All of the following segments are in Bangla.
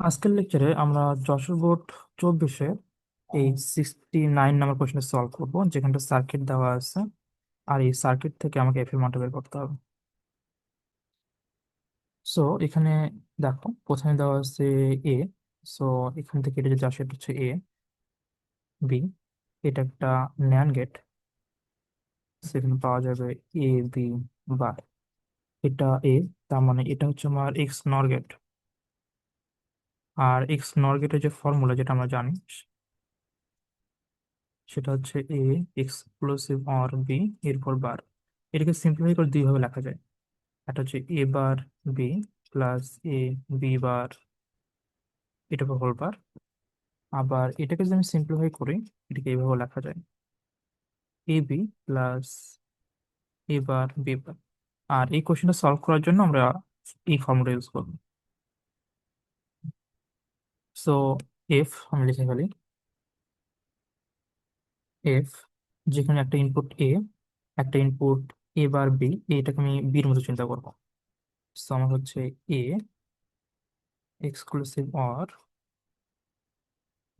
আজকের লেকচারে আমরা যশোর বোর্ড চব্বিশে এই sixty nine number question solve করব, যেখানটা সার্কিট দেওয়া আছে। আর এই সার্কিট থেকে আমাকে এফ এর মানটা বের করতে হবে। সো এখানে দেখো, প্রথমে দেওয়া আছে এ সো এখান থেকে এটা যে আসে, এটা হচ্ছে এ বি এটা একটা ন্যান গেট সেখানে পাওয়া যাবে এ বি বার এটা এ তার মানে এটা হচ্ছে আমার এক্স নর গেট আর এক্স নর গেটের যে ফর্মুলা যেটা আমরা জানি, সেটা হচ্ছে এ এক্সক্লুসিভ অর বি এরপর বার এটাকে সিম্পলিফাই করে দুইভাবে লেখা যায়। একটা হচ্ছে A bar B plus A B bar এটা হোল বার আবার এটাকে যদি আমি সিম্পলিফাই করি, এটাকে এইভাবে লেখা যায়। A B plus A bar B bar আর এই কোশ্চেনটা সলভ করার জন্য আমরা এই ফর্মুলা ইউজ করব। সো এফ আমি লিখে ফেলি। এফ যেখানে একটা ইনপুট এ একটা ইনপুট এ বার বি এটাকে আমি বির মতো চিন্তা করব। সো আমার হচ্ছে এ এক্সক্লুসিভ অর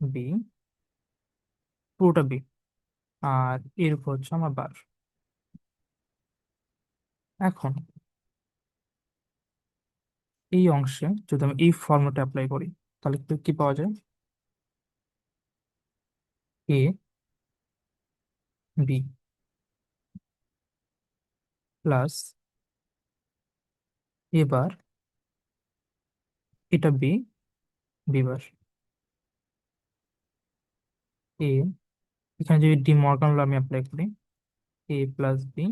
বি পুরোটা বি আর এর উপর হচ্ছে আমার বার এখন, এই অংশে যদি আমি এই ফর্মুলাটা অ্যাপ্লাই করি তাহলে কি পাওয়া যায়? এ বি প্লাস এবার এটা বি বি বার এ এখানে যদি ডি মর্গান আমি অ্যাপ্লাই করি A plus B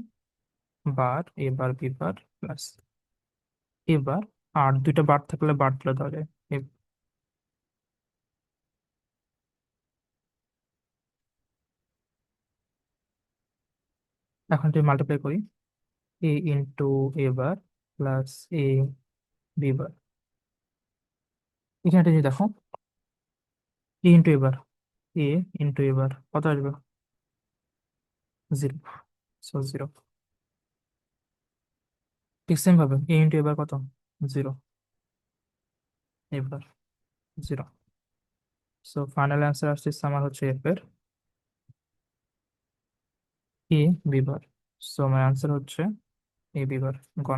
bar A bar B bar plus এবার আর দুইটা বার থাকলে বার তুলে দেওয়া যায় এ- এখন যদি মাল্টিপ্লাই করি A into A bar plus A B bar এখানে জিনিস দেখো এ into A bar A into A bar কত আসবে? জিরো সো জিরো ঠিক সেম ভাবে এ ইন্টু এ বার কত? জিরো এবার জিরো সো ফাইনাল অ্যান্সার আসছে আমার হচ্ছে এফ এর এ বিভার। সো আমার আনসার হচ্ছে এ বিভার গ